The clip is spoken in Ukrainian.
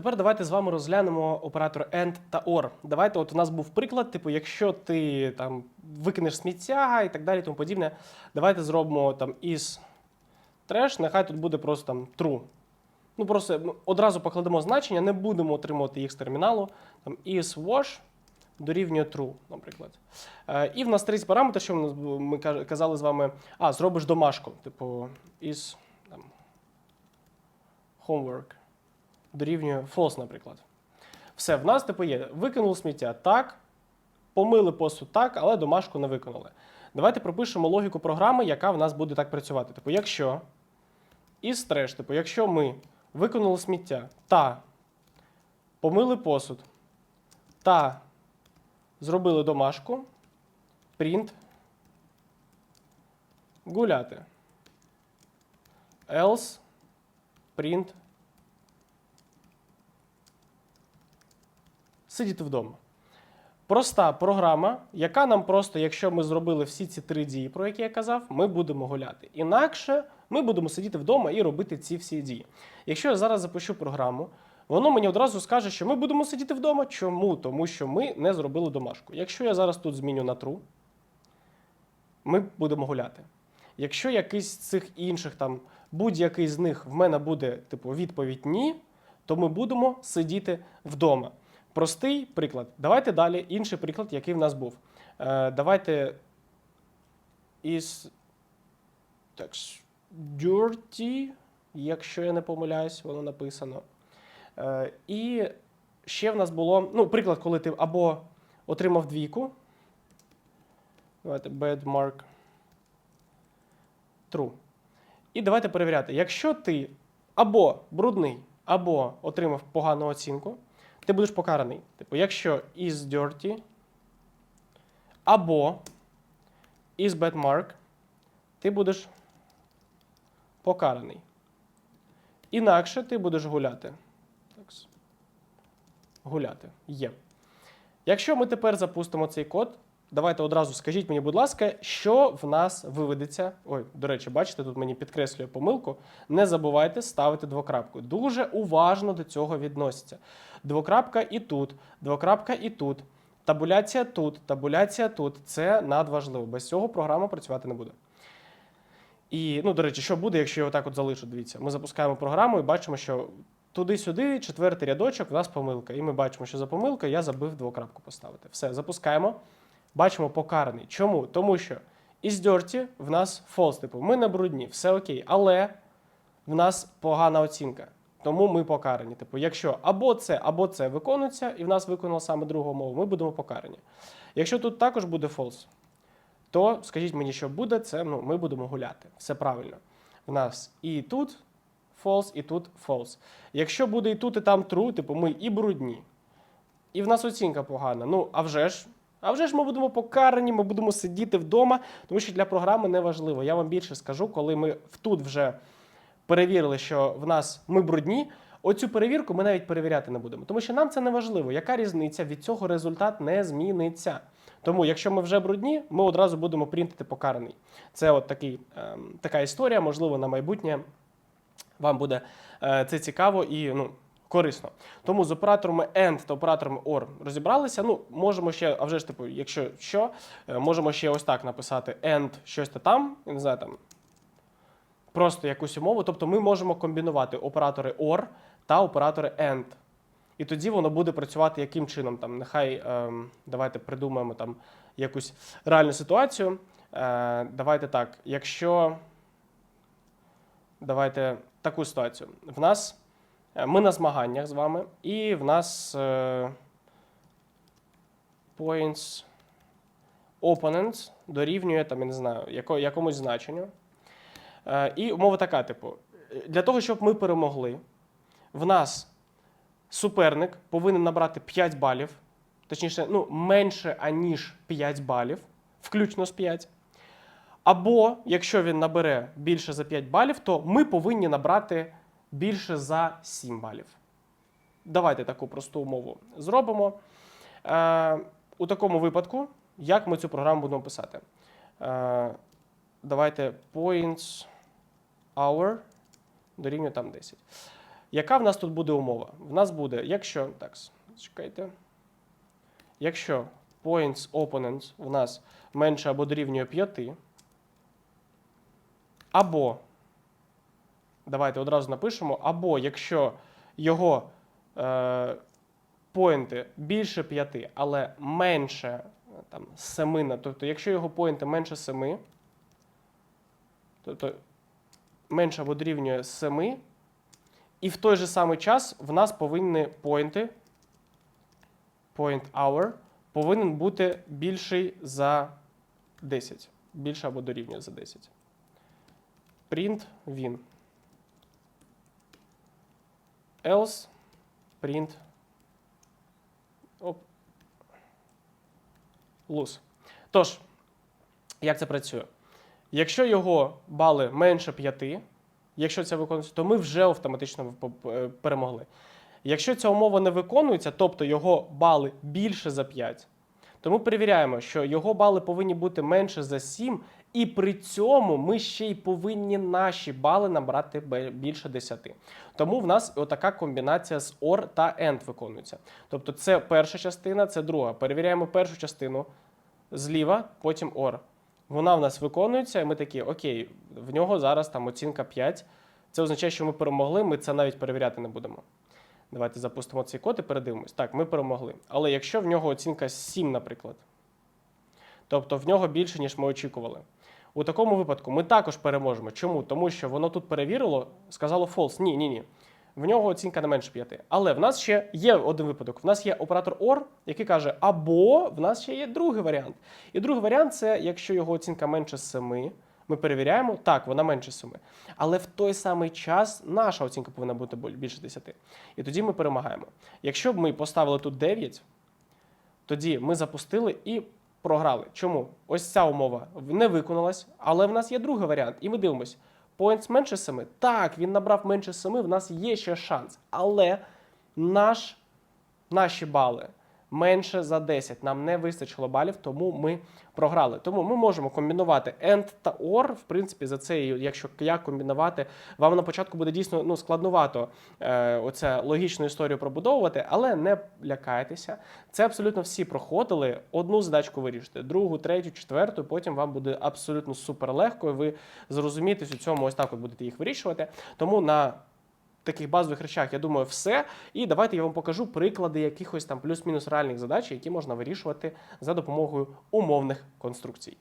Тепер давайте з вами розглянемо оператор AND та OR. Давайте, от у нас був приклад, типу, якщо ти там викинеш сміття і так далі, тому подібне, давайте зробимо там із trash, нехай тут буде просто там true. Ну просто ну, одразу покладемо значення, не будемо отримувати їх з терміналу. Там is wash дорівнює true, наприклад. Е, і в нас третій параметр, що ми казали з вами, а, зробиш домашку, типу is там, homework дорівнює false, наприклад. Все, в нас типу є. Викинули сміття. Так, помили посуд. Так, але домашку не виконали. Давайте пропишемо логіку програми, яка в нас буде так працювати. Типу, якщо із треш, типу, якщо ми виконали сміття. Та. Помили посуд. Та. Зробили домашку, print гуляти. Else. Print сидіти вдома. Проста програма, яка нам просто, якщо ми зробили всі ці три дії, про які я казав, ми будемо гуляти. Інакше ми будемо сидіти вдома і робити ці всі дії. Якщо я зараз запущу програму, воно мені одразу скаже, що ми будемо сидіти вдома. Чому? Тому що ми не зробили домашку. Якщо я зараз тут зміню на true, ми будемо гуляти. Якщо якийсь з цих інших там будь-який з них в мене буде типу відповідь ні, то ми будемо сидіти вдома. Простий приклад. Давайте далі інший приклад, який в нас був. Е, давайте із так, dirty, якщо я не помиляюсь, воно написано. Е, і ще в нас було, ну, приклад, коли ти або отримав двійку. Давайте bad mark. True. І давайте перевіряти. Якщо ти або брудний, або отримав погану оцінку, ти будеш покараний. Типу, якщо is dirty, або is bad mark, ти будеш покараний. Інакше ти будеш гуляти. Гуляти. Є. Якщо ми тепер запустимо цей код, давайте одразу скажіть мені, будь ласка, що в нас виведеться. Ой, до речі, бачите, тут мені підкреслює помилку. Не забувайте ставити двокрапку. Дуже уважно до цього відносяться. Двокрапка і тут, двокрапка і тут. Табуляція тут, табуляція тут. Це надважливо. Без цього програма працювати не буде. І, ну, до речі, що буде, якщо я отак от залишу? Дивіться, ми запускаємо програму і бачимо, що туди-сюди, четвертий рядочок, у нас помилка. І ми бачимо, що за помилка я забив двокрапку поставити. Все, запускаємо. Бачимо покараний. Чому? Тому що із dirty в нас false, типу, ми не брудні, все окей. Але в нас погана оцінка. Тому ми покарані. Типу, якщо або це, або це виконується, і в нас виконала саме другу мову, ми будемо покарані. Якщо тут також буде false, то скажіть мені, що буде, це ну, ми будемо гуляти. Все правильно. В нас і тут false, і тут false. Якщо буде і тут, і там true, типу ми і брудні, і в нас оцінка погана. Ну, а вже ж. А вже ж ми будемо покарані, ми будемо сидіти вдома, тому що для програми не важливо. Я вам більше скажу, коли ми тут вже перевірили, що в нас ми брудні. Оцю перевірку ми навіть перевіряти не будемо, тому що нам це не важливо. Яка різниця від цього результат не зміниться. Тому, якщо ми вже брудні, ми одразу будемо принтити покараний. Це от такий, ем, така історія, можливо, на майбутнє вам буде е, це цікаво і ну, корисно. Тому з операторами AND та операторами OR розібралися. Ну, можемо ще, а вже ж типу, якщо що, е, можемо ще ось так написати AND щось там, не знаю, там просто якусь умову. Тобто ми можемо комбінувати оператори OR та оператори AND. І тоді воно буде працювати яким чином? Там, нехай ем, давайте придумаємо там якусь реальну ситуацію. Е, давайте так, якщо давайте таку ситуацію. В нас ми на змаганнях з вами, і в нас е, points opponents дорівнює там, я не знаю, яко, якомусь значенню. Е, і умова така: типу, для того, щоб ми перемогли, в нас суперник повинен набрати 5 балів, точніше, ну, менше аніж 5 балів, включно з 5. Або якщо він набере більше за 5 балів, то ми повинні набрати більше за 7 балів. Давайте таку просту умову зробимо. Е, у такому випадку, як ми цю програму будемо писати? Е, давайте points hour дорівнює там 10. Яка в нас тут буде умова? В нас буде, якщо. Так, чекайте. Якщо points opponents в нас менше або дорівнює 5, або, давайте одразу напишемо, або якщо його е, поінти більше 5, але менше е, там, 7, на- тобто якщо його поінти менше 7, тобто менше або дорівнює 7, і в той же самий час в нас повинні поінти, point hour, повинен бути більший за 10. Більше або дорівнює за 10. Print він. Else print оп. Тож, як це працює? Якщо його бали менше 5, якщо це виконується, то ми вже автоматично е, перемогли. Якщо ця умова не виконується, тобто його бали більше за 5, то ми перевіряємо, що його бали повинні бути менше за 7, і при цьому ми ще й повинні наші бали набрати більше 10. Тому в нас отака комбінація з OR та AND виконується. Тобто це перша частина, це друга. Перевіряємо першу частину зліва, потім OR. Вона в нас виконується, і ми такі, окей, в нього зараз там оцінка 5. Це означає, що ми перемогли, ми це навіть перевіряти не будемо. Давайте запустимо цей код і передивимось. Так, ми перемогли. Але якщо в нього оцінка 7, наприклад, тобто в нього більше, ніж ми очікували. У такому випадку ми також переможемо. Чому? Тому що воно тут перевірило, сказало false. Ні, ні, ні. В нього оцінка не менше 5. Але в нас ще є один випадок. В нас є оператор OR, який каже, або в нас ще є другий варіант. І другий варіант це якщо його оцінка менше 7, ми перевіряємо, так, вона менше 7. Але в той самий час наша оцінка повинна бути більше 10. І тоді ми перемагаємо. Якщо б ми поставили тут 9, тоді ми запустили і програли. Чому? Ось ця умова не виконалась, але в нас є другий варіант. І ми дивимось. Points менше 7. Так, він набрав менше 7, в нас є ще шанс. Але наш, наші бали менше за 10. Нам не вистачило балів, тому ми програли. Тому ми можемо комбінувати AND та OR. В принципі, за це, якщо як комбінувати, вам на початку буде дійсно ну, складновато е, оце логічну історію пробудовувати, але не лякайтеся. Це абсолютно всі проходили. Одну задачку вирішите, другу, третю, четверту. Потім вам буде абсолютно супер легко. і Ви зрозумієте у цьому ось так от будете їх вирішувати. Тому на таких базових речах, я думаю, все. І давайте я вам покажу приклади якихось там плюс-мінус реальних задач, які можна вирішувати за допомогою умовних конструкцій.